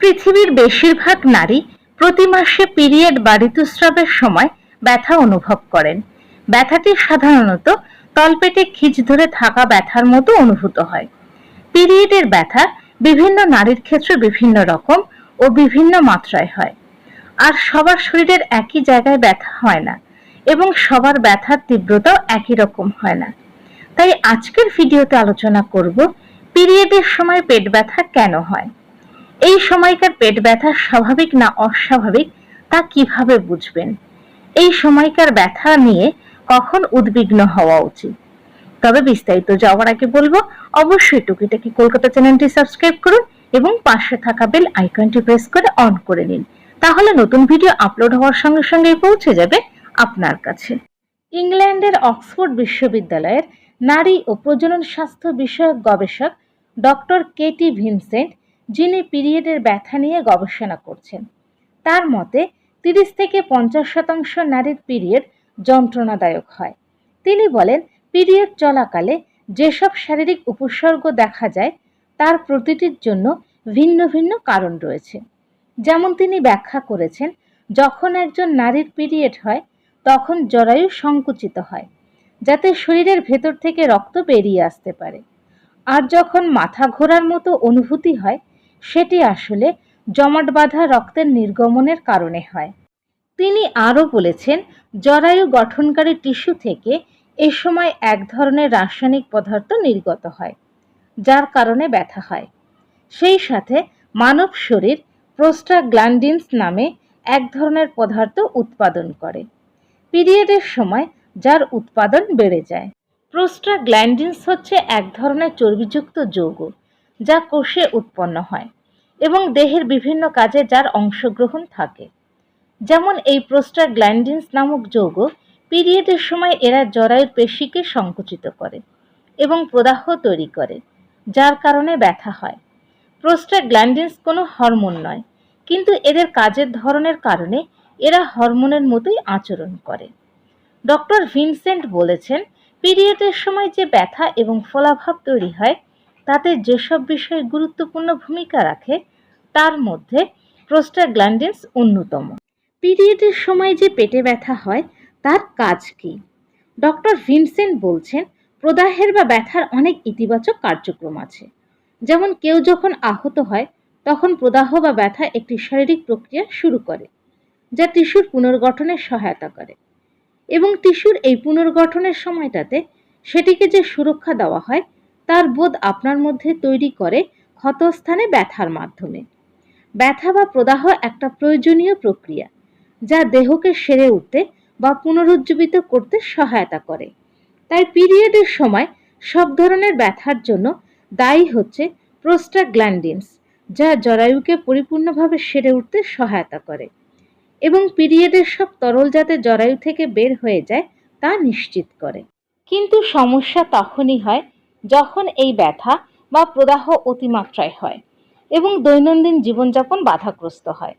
পৃথিবীর বেশিরভাগ নারী প্রতি মাসে পিরিয়ড বা ঋতুস্রাবের সময় ব্যথা অনুভব করেন। ব্যথাটি সাধারণত তলপেটে খিচ ধরে থাকা ব্যথার মতো অনুভূত হয়। পিরিয়ডের ব্যথা বিভিন্ন নারীর ক্ষেত্রে বিভিন্ন রকম ও বিভিন্ন মাত্রায় হয়। আর সবার শরীরের একই জায়গায় ব্যথা হয় না এবং সবার ব্যথার তীব্রতাও একই রকম হয় না। তাই আজকের ভিডিওতে আলোচনা করব পিরিয়ডের সময় পেট ব্যথা কেন হয়? এই সময়কার পেট ব্যথা স্বাভাবিক না অস্বাভাবিক তা কীভাবে বুঝবেন? এই সময়কার ব্যথা নিয়ে কখন উদ্বিগ্ন হওয়া উচিত? তবে বিস্তারিত যাওয়ার আগে বলব, অবশ্যই টুকিটাকি কলকাতা চ্যানেলটি সাবস্ক্রাইব করুন এবং পাশে থাকা বেল আইকনটি প্রেস করে অন করে নিন। তাহলে নতুন ভিডিও আপলোড হওয়ার সঙ্গে সঙ্গে পৌঁছে যাবে আপনার কাছে। ইংল্যান্ডের অক্সফোর্ড বিশ্ববিদ্যালয়ের নারী ও প্রজনন স্বাস্থ্য বিষয়ক গবেষক ডক্টর কেটি ভিনসেন্ট, যিনি পিরিয়ডের ব্যথা নিয়ে গবেষণা করছেন। তার মতে, তিরিশ থেকে পঞ্চাশ শতাংশ নারীর পিরিয়ড যন্ত্রণাদায়ক হয়। তিনি বলেন, পিরিয়ড চলাকালে যেসব শারীরিক উপসর্গ দেখা যায়, তার প্রতিটির জন্য ভিন্ন ভিন্ন কারণ রয়েছে। যেমন তিনি ব্যাখ্যা করেছেন, যখন একজন নারীর পিরিয়ড হয়, তখন জরায়ু সংকুচিত হয়। যাতে শরীরের ভেতর থেকে রক্ত বেরিয়ে আসতে পারে। আর যখন মাথা ঘোরার মতো অনুভূতি হয়, সেটি আসলে জমাট বাঁধা রক্তের নির্গমনের কারণে হয়। তিনি আরও বলেছেন, জরায়ু গঠনকারী টিস্যু থেকে এ সময় এক ধরনের রাসায়নিক পদার্থ নির্গত হয়, যার কারণে ব্যথা হয়। সেই সাথে মানব শরীর প্রোস্টাগ্ল্যান্ডিনস নামে এক ধরনের পদার্থ উৎপাদন করে। পিরিয়ডের সময় যার উৎপাদন বেড়ে যায়। প্রোস্টাগ্ল্যান্ডিনস হচ্ছে এক ধরনের চর্বিযুক্ত যৌগ, যা কোষে উৎপন্ন হয় এবং দেহের বিভিন্ন কাজে যার অংশগ্রহণ থাকে। যেমন এই প্রোস্টাগ্ল্যান্ডিনস নামক যৌগ পিরিয়ডের সময় এরা জরায়ুর পেশিকে সংকুচিত করে এবং প্রদাহ তৈরি করে, যার কারণে ব্যথা হয়। প্রোস্টাগ্ল্যান্ডিনস কোনো হরমোন নয়, কিন্তু এদের কাজের ধরনের কারণে এরা হরমোনের মতোই আচরণ করে। ডক্টর ভিনসেন্ট বলেছেন, পিরিয়ডের সময় যে ব্যথা এবং ফলাভাব তৈরি হয়, তাতে যেসব বিষয় গুরুত্বপূর্ণ ভূমিকা রাখে, তার মধ্যে প্রোস্টাগ্ল্যান্ডিনস অন্যতম। পিরিয়ডের সময় যে পেটে ব্যথা হয়, তার কাজ কি? ডক্টর ভিনসেন্ট বলছেন, প্রদাহের বা ব্যথার অনেক ইতিবাচক কার্যক্রম আছে। যেমন কেউ যখন আহত হয়, তখন প্রদাহ বা ব্যথা একটি শারীরিক প্রক্রিয়া শুরু করে, যা টিস্যুর পুনর্গঠনে সহায়তা করে। এবং টিস্যুর এই পুনর্গঠনের সময়টাতে সেটিকে যে সুরক্ষা দেওয়া হয়, তার বোধ আপনার মধ্যে তৈরি করে ক্ষতস্থানে ব্যথার মাধ্যমে। ব্যথা বা প্রদাহ একটা প্রয়োজনীয় প্রক্রিয়া, যা দেহকে সেরে উঠতে বা পুনরুজ্জীবিত করতে সহায়তা করে। তাই পিরিয়ডের সময় সব ধরনের ব্যথার জন্য দায়ী হচ্ছে প্রোস্টাগ্ল্যান্ডিনস, যা জরায়ুকে পরিপূর্ণভাবে সেরে উঠতে সহায়তা করে। এবং পিরিয়ডের সব তরল যাতে জরায়ু থেকে বের হয়ে যায় তা নিশ্চিত করে। কিন্তু সমস্যা তখনই হয় যখন এই ব্যথা বা প্রদাহ অতিমাত্রায় হয় এবং দৈনন্দিন জীবনযাপন বাধাগ্রস্ত হয়।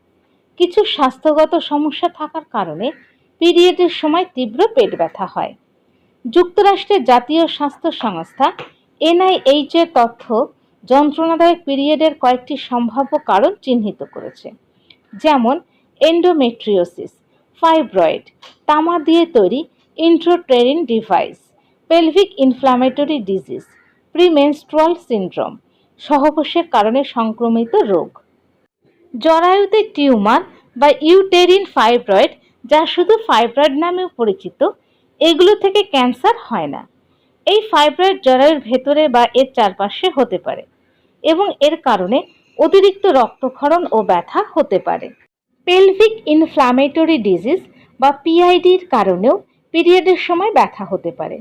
কিছু স্বাস্থ্যগত সমস্যা থাকার কারণে পিরিয়ডের সময় তীব্র পেট ব্যথা হয়। যুক্তরাষ্ট্রের জাতীয় স্বাস্থ্য সংস্থা এনআইএইচ এর তথ্য যন্ত্রণাদায়ক পিরিয়ডের কয়েকটি সম্ভাব্য কারণ চিহ্নিত করেছে। যেমন এন্ডোমেট্রিওসিস ফাইব্রয়েড তামা দিয়ে তৈরি intrauterine device pelvic inflammatory disease premenstrual syndrome সহকোষের কারণে সংক্রমিত রোগ। জরায়ুতে টিউমার বা ইউটেরিন ফাইব্রয়েড যা শুধু ফাইব্রয়েড নামেও পরিচিত, এগুলো থেকে ক্যান্সার হয় না। এই ফাইব্রয়েড জরায়ুর ভেতরে বা এর চারপাশে হতে পারে এবং এর কারণে অতিরিক্ত রক্তক্ষরণ ও ব্যথা হতে পারে। পেলভিক ইনফ্ল্যামেটরি ডিজিজ বা পিআইডির কারণেও পিরিয়ডের সময় ব্যথা হতে পারে।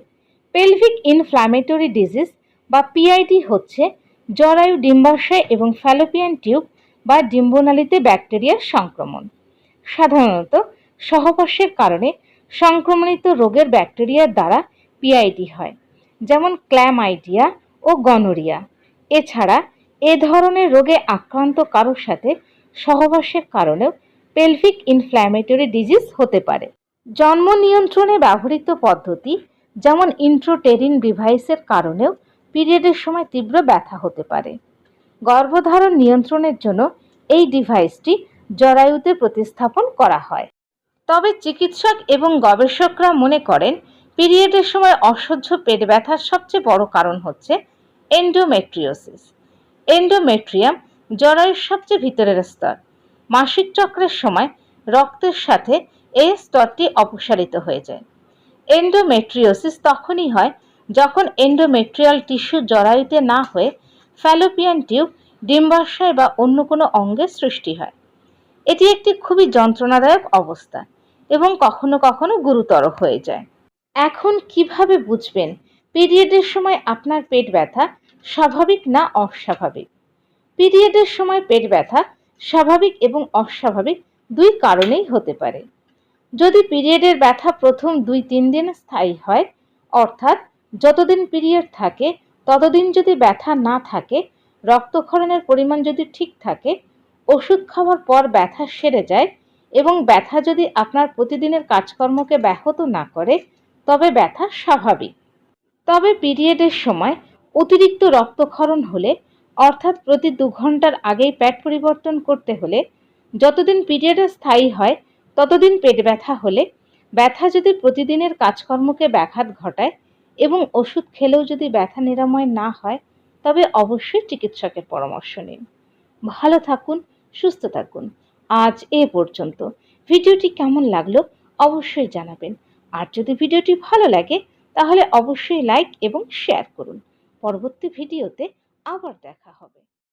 পেলভিক ইনফ্ল্যামেটরি ডিজিজ বা পিআইডি হচ্ছে জরায়ু ডিম্বাশয় এবং ফ্যালোপিয়ান টিউব বা ডিম্বনালীতে ব্যাকটেরিয়ার সংক্রমণ। সাধারণত সহবাসের কারণে সংক্রমণিত রোগের ব্যাকটেরিয়ার দ্বারা পিআইডি হয়, যেমন ক্ল্যামাইডিয়া ও গনোরিয়া এছাড়া এ ধরনের রোগে আক্রান্ত কারোর সাথে সহবাসের কারণেও পেলভিক ইনফ্ল্যামেটরি ডিজিজ হতে পারে। জন্ম নিয়ন্ত্রণে ব্যবহৃত পদ্ধতি যেমন ইন্ট্রোটেরিন ডিভাইসের কারণেও পিরিয়ডের সময় তীব্র ব্যথা হতে পারে। গর্ভধারণ নিয়ন্ত্রণের জন্য এই ডিভাইসটি জরায়ুতে প্রতিস্থাপন করা হয়। তবে চিকিৎসক এবং গবেষকরা মনে করেন পিরিয়ডের সময় অসহ্য পেট ব্যথার সবচেয়ে বড় কারণ হচ্ছে এন্ডোমেট্রিওসিস এন্ডোমেট্রিয়াম জরায়ুর সবচেয়ে ভিতরের স্তর। মাসিক চক্রের সময় রক্তের সাথে এই স্তরটি অপসারিত হয়ে যায়। এন্ডোমেট্রিওসিস তখনই হয় যখন এন্ডোমেট্রিয়াল টিস্যু জরায়ুতে না হয়ে ফ্যালোপিয়ান টিউব ডিম্বাশয় বা অন্য কোনো অঙ্গে সৃষ্টি হয়। এটি একটি খুবই যন্ত্রণাদায়ক অবস্থা এবং কখনো কখনো গুরুতর হয়ে যায়। এখন কীভাবে বুঝবেন পিরিয়ডের সময় আপনার পেট ব্যথা স্বাভাবিক না অস্বাভাবিক? পিরিয়ডের সময় পেট ব্যথা স্বাভাবিক এবং অস্বাভাবিক দুই কারণেই হতে পারে। যদি পিরিয়ডের ব্যথা প্রথম দুই তিন দিন স্থায়ী হয়, অর্থাৎ যতদিন পিরিয়ড থাকে, ততদিন যদি ব্যথা না থাকে, রক্তক্ষরণের পরিমাণ যদি ঠিক থাকে, ওষুধ খাওয়ার পর ব্যথা সেরে যায় এবং ব্যথা যদি আপনার প্রতিদিনের কাজকর্মকে ব্যাহত না করে, তবে ব্যথা স্বাভাবিক। তবে পিরিয়ডের সময় অতিরিক্ত রক্তক্ষরণ হলে অর্থাৎ প্রতি দু ঘণ্টার আগেই প্যাড পরিবর্তন করতে হলে যতদিন পিরিয়ডে স্থায়ী হয়, ততদিন পেট ব্যথা হলে ব্যথা যদি প্রতিদিনের কাজকর্মকে ব্যাঘাত ঘটায় এবং ওষুধ খেলেও যদি ব্যথা নিরাময় না হয়, তবে অবশ্যই চিকিৎসকের পরামর্শ নিন। ভালো থাকুন, সুস্থ থাকুন। আজ এ পর্যন্ত। ভিডিওটি কেমন লাগল অবশ্যই জানাবেন। আর যদি ভিডিওটি ভালো লাগে, তাহলে অবশ্যই লাইক এবং শেয়ার করুন। পরবর্তী ভিডিওতে আবার দেখা হবে।